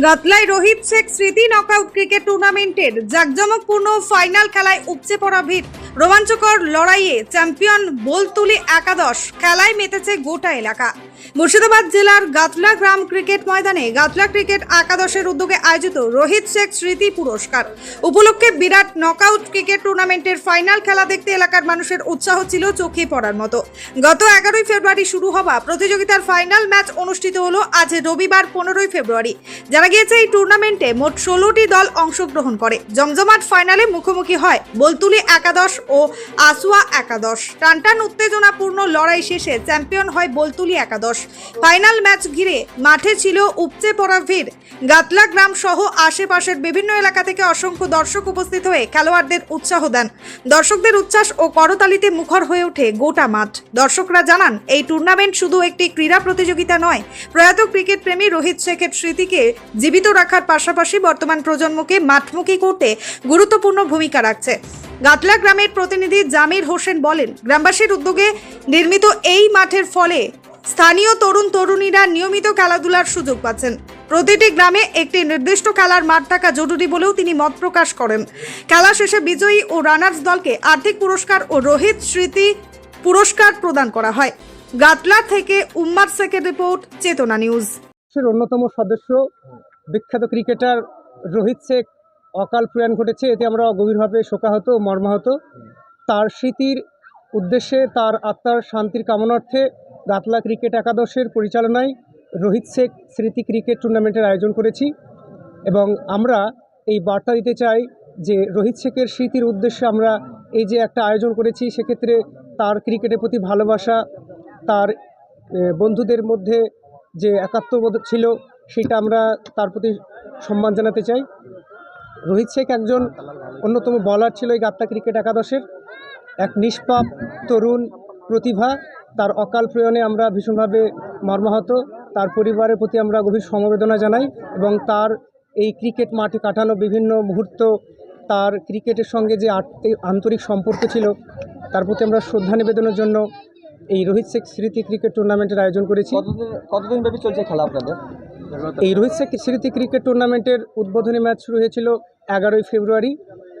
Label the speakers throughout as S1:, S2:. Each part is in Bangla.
S1: গাতলায় রোহিত শেখ স্মৃতি নকআউট ক্রিকেট টুর্নামেন্টের জাকজমকপূর্ণ ফাইনাল খেলায় উপচে পড়া ভিড়। রোমাঞ্চকর লড়াইয়ে চ্যাম্পিয়ন বোলতুলি একাদশ খেলায় মেতেছে গোটা এলাকা। মুর্শিদাবাদ জেলার গাতলা গ্রাম ক্রিকেট ময়দানে গাতলা ক্রিকেট একাদশের উদ্যোগে আয়োজিত রোহিত শেখ স্মৃতি পুরস্কার। উপলক্ষে বিরাট নকআউট ক্রিকেট টুর্নামেন্টের ফাইনাল খেলা দেখতে এলাকার মানুষের উৎসাহ ছিল চোখে পড়ার মতো। গত এগারোই ফেব্রুয়ারি শুরু হওয়া প্রতিযোগিতার ফাইনাল ম্যাচ অনুষ্ঠিত হলো আজ রবিবার পনেরোই ফেব্রুয়ারি। জানা গিয়েছে এই টুর্নামেন্টে মোট ষোলোটি দল অংশগ্রহণ করে। জমজমাট ফাইনালে মুখোমুখি হয় বলতুলি একাদশ ও আসুয়া একাদশ। টানটান উত্তেজনাপূর্ণ লড়াই শেষে চ্যাম্পিয়ন হয় বলতুলি একাদশ। ফাইনাল ম্যাচ ঘিরে মাঠে ছিল উপচে পড়া ভিড়। গাতলা গ্রাম সহ আশেপাশের বিভিন্ন এলাকা থেকে অসংখ্য দর্শক উপস্থিত হয়ে খেলোয়াড়দের উৎসাহ দেন। দর্শকদের উচ্ছ্বাস ও করতালিতে মুখর হয়ে ওঠে গোটা মাঠ। দর্শকরা জানান, এই টুর্নামেন্ট শুধু একটি ক্রীড়া প্রতিযোগিতা নয়, প্রয়াত ক্রিকেট প্রেমী রোহিত শেখের স্মৃতিকে জীবিত রাখার পাশাপাশি বর্তমান প্রজন্মকে মাঠমুখী করতে গুরুত্বপূর্ণ ভূমিকা রাখছে। গাতলা গ্রামের প্রতিনিধি জামির হোসেন বলেন, গ্রামবাসীর উদ্যোগে নির্মিত এই মাঠের ফলে স্থানীয় তরুণ তরুণীরা নিয়মিত খেলাধুলার সুযোগ পাচ্ছেন। প্রতিটি গ্রামে একটি নির্দিষ্ট খেলার মাঠ থাকা জরুরি বলেও তিনি মত প্রকাশ করেন। খেলা শেষে বিজয়ী ও রানার্স দলকে আর্থিক পুরস্কার ও রোহিত স্মৃতি পুরস্কার প্রদান করা হয়। গাতলা থেকে উম্মার শেখের রিপোর্ট, চেতনা নিউজ।
S2: অন্যতম সদস্য, বিখ্যাত ক্রিকেটার রোহিত শেখ অকাল প্রয়াণ ঘটেছে। এতে আমরা গভীরভাবে শোকাহত মর্মাহত। তার স্মৃতির উদ্দেশ্যে তার আত্মার শান্তির কামনার্থে গাতলা ক্রিকেট একাদশের পরিচালনায় রোহিত শেখ স্মৃতি ক্রিকেট টুর্নামেন্টের আয়োজন করেছি এবং আমরা এই বার্তা দিতে চাই যে রোহিত শেখের স্মৃতির উদ্দেশ্যে আমরা এই যে একটা আয়োজন করেছি, সেক্ষেত্রে তার ক্রিকেটের প্রতি ভালোবাসা, তার বন্ধুদের মধ্যে যে একাত্মবোধ ছিল, সেটা আমরা তার প্রতি সম্মান জানাতে চাই। রোহিত শেখ একজন অন্যতম বলার ছিল এই গাত্তা ক্রিকেট একাদশের। এক নিষ্পাপ তরুণ প্রতিভা তার অকাল প্রয়াণে আমরা ভীষণভাবে মর্মাহত তার পরিবারের প্রতি আমরা গভীর সমবেদনা জানাই এবং তার এই ক্রিকেট মাঠে কাটানো বিভিন্ন মুহূর্ত তার ক্রিকেটের সঙ্গে যে আন্তরিক সম্পর্ক ছিল তার প্রতি আমরা শ্রদ্ধা নিবেদনের জন্য এই রোহিত শেখ স্মৃতি ক্রিকেট টুর্নামেন্টের আয়োজন করেছি।
S3: কতদিন ব্যাপী চলছে খেলা আপনাদের?
S2: এই রোহিত শেখ স্মৃতি ক্রিকেট টুর্নামেন্টের উদ্বোধনী ম্যাচ শুরু হয়েছিল এগারোই ফেব্রুয়ারি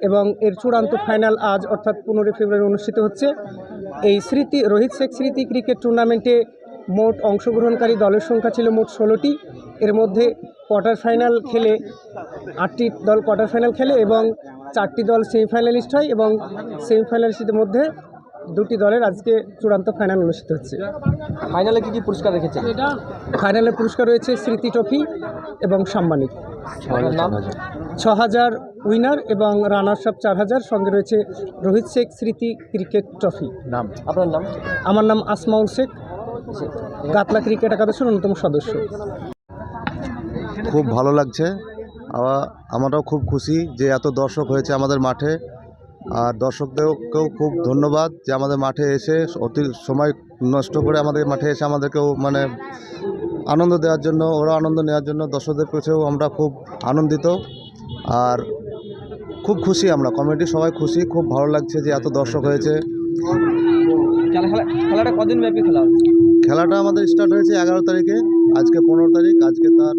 S2: এবং এর চূড়ান্ত ফাইনাল আজ অর্থাৎ পনেরোই ফেব্রুয়ারি অনুষ্ঠিত হচ্ছে। এই স্মৃতি রোহিত শেখ স্মৃতি ক্রিকেট টুর্নামেন্টে মোট অংশগ্রহণকারী দলের সংখ্যা ছিল মোট ষোলোটি। এর মধ্যে কোয়ার্টার ফাইনাল খেলে আটটি দল কোয়ার্টার ফাইনাল খেলে এবং চারটি দল সেমিফাইনালিস্ট হয় এবং সেমিফাইনালিস্টের মধ্যে দুটি দলের আজকে চূড়ান্ত ফাইনাল অনুষ্ঠিত হচ্ছে।
S3: ফাইনালে কি কি পুরস্কার রেখেছেন?
S2: ফাইনালে পুরস্কার রয়েছে স্মৃতি ট্রফি এবং সাম্মানিক। ছ হাজার উইনার এবং রানার্স আপ চার হাজার সঙ্গে রয়েছে রোহিত শেখ স্মৃতি ক্রিকেট ট্রফি।
S3: নাম? আপনার নাম?
S2: আমার নাম আসমাউল শেখ। গাতলা ক্রিকেট একাদশের অন্যতম সদস্য।
S4: খুব ভালো লাগছে। আমরাও খুব খুশি যে এত দর্শক হয়েছে আমাদের মাঠে। আর দর্শকদেরকেও খুব ধন্যবাদ যে আমাদের মাঠে এসে অতি সময় নষ্ট করে আমাদের মাঠে এসে আমাদেরকেও মানে আনন্দ দেওয়ার জন্য ওরা আনন্দ নেওয়ার জন্য দর্শকদের কাছেও আমরা খুব আনন্দিত। আর খুব খুশি আমরা কমিটি সবাই খুশি খুব ভালো লাগছে যে এত দর্শক হয়েছে।
S3: খেলা খেলা খেলাটা কদিন ব্যাপী খেলা
S4: খেলাটা আমাদের স্টার্ট হয়েছে এগারো তারিখে আজকে পনেরো তারিখ আজকে তার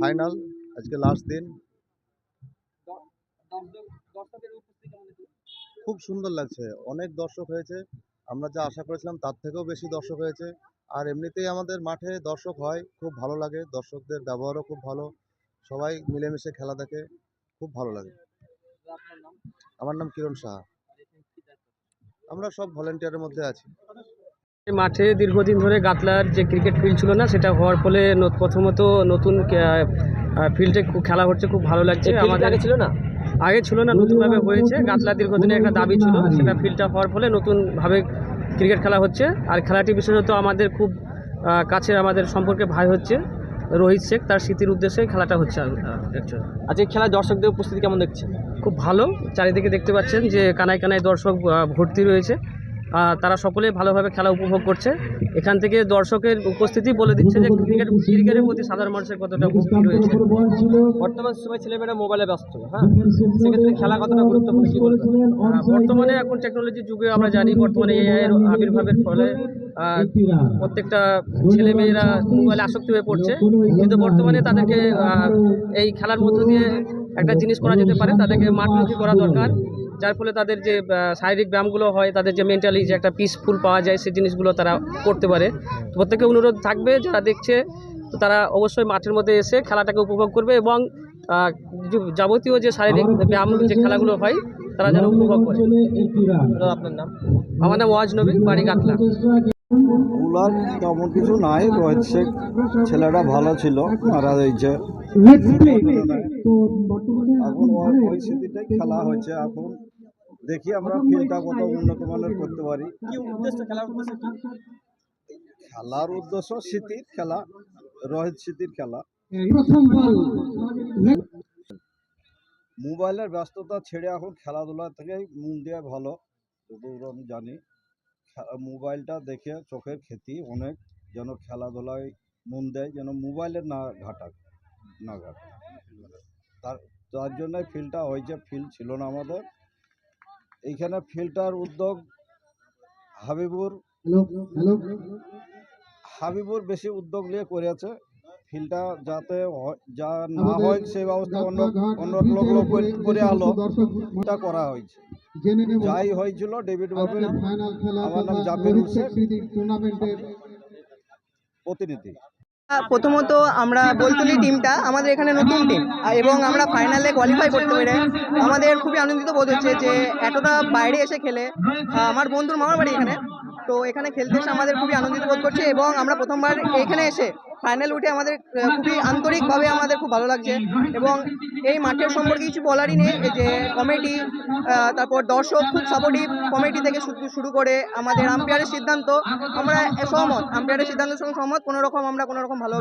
S4: ফাইনাল আজকে লাস্ট দিন। খুব সুন্দর লাগছে অনেক দর্শক হয়েছে। আমরা যা আশা করেছিলাম তার থেকেও বেশি দর্শক হয়েছে। আর এমনিতেই আমাদের মাঠে দর্শক হয় খুব ভালো লাগে। দর্শকদের ব্যবহারও খুব ভালো। সবাই মিলেমিশে খেলা দেখে খুব ভালো লাগে। আমার নাম কিরণ সাহা। আমরা সব ভলেন্টিয়ারের মধ্যে আছি।
S5: এই মাঠে দীর্ঘদিন ধরে গাতলার যে ক্রিকেট ফিল্ড ছিল না সেটা হওয়ার ফলে প্রথমত নতুন ফিল্ডে খেলা হচ্ছে খুব ভালো লাগছে।
S3: আমাদের
S5: আমাদের
S3: আগে ছিল না?
S5: আগে ছিল না নতুনভাবে হয়েছে। গাতলা দীর্ঘদিনের একটা দাবি ছিল সেটা ফিল্ডটা হওয়ার ফলে নতুনভাবে ক্রিকেট খেলা হচ্ছে। আর খেলাটি বিশেষত আমাদের খুব কাছের কাছে আমাদের সম্পর্কে ভাই হচ্ছে রোহিত শেখ। তার স্মৃতির উদ্দেশ্যে খেলাটা হচ্ছে অ্যাকচুয়ালি
S3: আজকে খেলায় দর্শকদের উপস্থিতি কেমন দেখছেন?
S5: খুব ভালো। চারিদিকে দেখতে পাচ্ছেন যে কানায় কানায় দর্শক ভর্তি রয়েছে। তারা সকলে ভালোভাবে খেলা উপভোগ করছে। এখান থেকে দর্শকের উপস্থিতি বলে দিচ্ছে যে ক্রিকেট ক্রিকেটের প্রতি সাধারণ মানুষের কতটা ভক্তি রয়েছে।
S3: বর্তমান সময় ছেলেমেয়েরা মোবাইলে ব্যস্ত হ্যাঁ? সেক্ষেত্রে খেলা কতটা গুরুত্বপূর্ণ কি
S5: বর্তমানে এখন টেকনোলজির যুগে আমরা জানি বর্তমানে এআই এর আবির্ভাবের ফলে প্রত্যেকটা ছেলে মেয়েরা মোবাইলে আসক্ত হয়ে পড়ছে। কিন্তু বর্তমানে তাদেরকে এই খেলার মধ্য দিয়ে একটা জিনিস করা যেতে পারে, তাদেরকে মাঠমুখী করা দরকার। যার ফলে তাদের যে শারীরিক ব্যায়ামগুলো হয় তাদের যে মেন্টালি যে একটা পিসফুল পাওয়া যায় সেই জিনিসগুলো তারা করতে পারে। তো প্রত্যেকে অনুরোধ থাকবে যারা দেখছে তো তারা অবশ্যই মাঠের মধ্যে এসে খেলাটাকে উপভোগ করবে এবং যে যাবতীয় যে শারীরিক ব্যায়াম যে খেলাগুলো হয় তারা যেন উপভোগ করে।
S3: আপনার নাম?
S5: আমার নাম ওয়াজ নবী বাড়ি কাতলা
S6: ওগুলার তেমন কিছু নাই রয়েছে ছেলেটা ভালো ছিল মারা যাইছে। এখন পরিস্থিতিটাই খেলা হয়েছে। এখন দেখি আমরা ফিল্ডটা কত উন্নত মানের করতে পারি।
S3: কি উদ্দেশ্য? খেলার উদ্দেশ্য কি?
S6: খেলার উদ্দেশ্য স্মৃতির খেলা রোহিত স্মৃতির খেলা। মোবাইলের ব্যস্ততা ছেড়ে এখন খেলাধুলা থেকেই মন দেওয়া ভালো। যতদূর আমি জানি মোবাইলটা দেখে চোখের ক্ষতি অনেক যেন খেলাধুলায় মন দেয় যেন মোবাইলের না ঘাটাক না ঘাটে। তার তার জন্যই ফিল্ডটা হয়েছে ফিল্ড ছিল না আমাদের। এইখানে ফিল্ডটার উদ্যোগ হাবিবুর হাবিবুর বেশি উদ্যোগ নিয়ে করেছে। ফিল্ডটা যাতে যা না হয় সেই ব্যবস্থা অন্য অন্য লোক লোক করে- করে আলো। এটা করা হয়েছে। যাই হয়েছিল ডেভিড বাবের আমার নাম জাফির হোসেন। প্রতিনিধি।
S7: প্রথমত আমরা বলতুলি টিমটা আমাদের এখানে নতুন টিম এবং আমরা ফাইনালে কোয়ালিফাই করতে পেরে আমাদের খুবই আনন্দিত বোধ হচ্ছে যে এতটা বাইরে এসে খেলে আমার বন্ধুর মামার বাড়ি এখানে, তো এখানে খেলতে এসে আমাদের খুবই আনন্দিত বোধ করছে এবং আমরা প্রথমবার এখানে এসে ফাইনাল উঠে আমাদের খুবই আন্তরিকভাবে আমাদের খুব ভালো লাগছে। এবং এই মাঠের সম্পর্কে কিছু বলারই নেই। যে কমিটি তারপর দর্শক খুব সাপোর্টিভ কমিটি থেকে শুরু- করে আমাদের আম্পায়ারের সিদ্ধান্ত। আমরা সহমত আম্পায়ারের সিদ্ধান্তের সঙ্গে সহমত। কোনো রকম আমরা কোনো রকম ভালো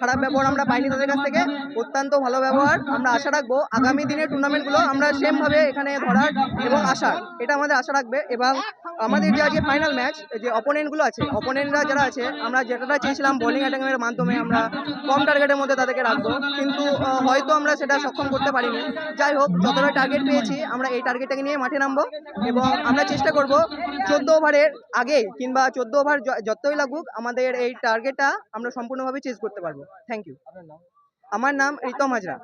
S7: খারাপ ব্যবহার আমরা পাইনি তাদের কাছ থেকে। অত্যন্ত ভালো ব্যবহার। আমরা আশা রাখব আগামী দিনের টুর্নামেন্টগুলো আমরা সেমভাবে এখানে ধরার এবং আসার। এটা আমাদের আশা রাখবে। এবং আমাদের যে আজকে ফাইনাল ম্যাচ যে অপোনেন্টগুলো আছে অপোনেন্টরা যারা আছে, আমরা যেটা চেয়েছিলাম বোলিং অ্যাটাকিংয়ের মাধ্যমে আমরা কম টার্গেটের মধ্যে তাদেরকে রাখব। কিন্তু হয়তো আমরা সেটা সক্ষম করতে পারিনি। যাই হোক, যতটা টার্গেট পেয়েছি, আমরা এই টার্গেটটাকে নিয়ে মাঠে নামবো এবং আমরা চেষ্টা করব চোদ্দ ওভারের আগে কিংবা চোদ্দ ওভার যতই লাগুক, আমাদের এই টার্গেটটা আমরা সম্পূর্ণভাবে চেস করতে পারব। থ্যাংক ইউ আমার নাম রিতম হাজরা।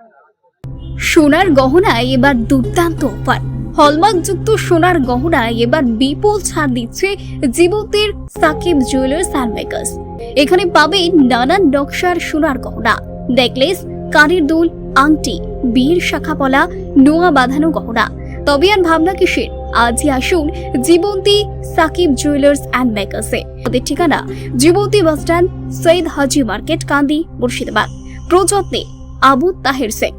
S8: সোনার গহনায় এবার দুর্দান্ত অফার। হলমার্কযুক্ত সোনার গহনায় এবার বিপুল ছাড় দিচ্ছে জীবতের সাকিব জুয়েলার্স অ্যান্ড মেকার্স এখানে পাবেন নানান নকশার সোনার গহনা, নেকলেস, কানের দুল, আংটি, বীর শাখাপলা নোয়া বাঁধানো গহনা। তবে আর ভাবনা কিসের? আজই আসুন জীবন্তী সাকিব জুয়েলার্স অ্যান্ড মেকার্সে। ওদের ঠিকানা Jibanti bus stand, Syed Haji market, Kandi, Murshidabad. প্রযত্নে Abu Taher Sheikh.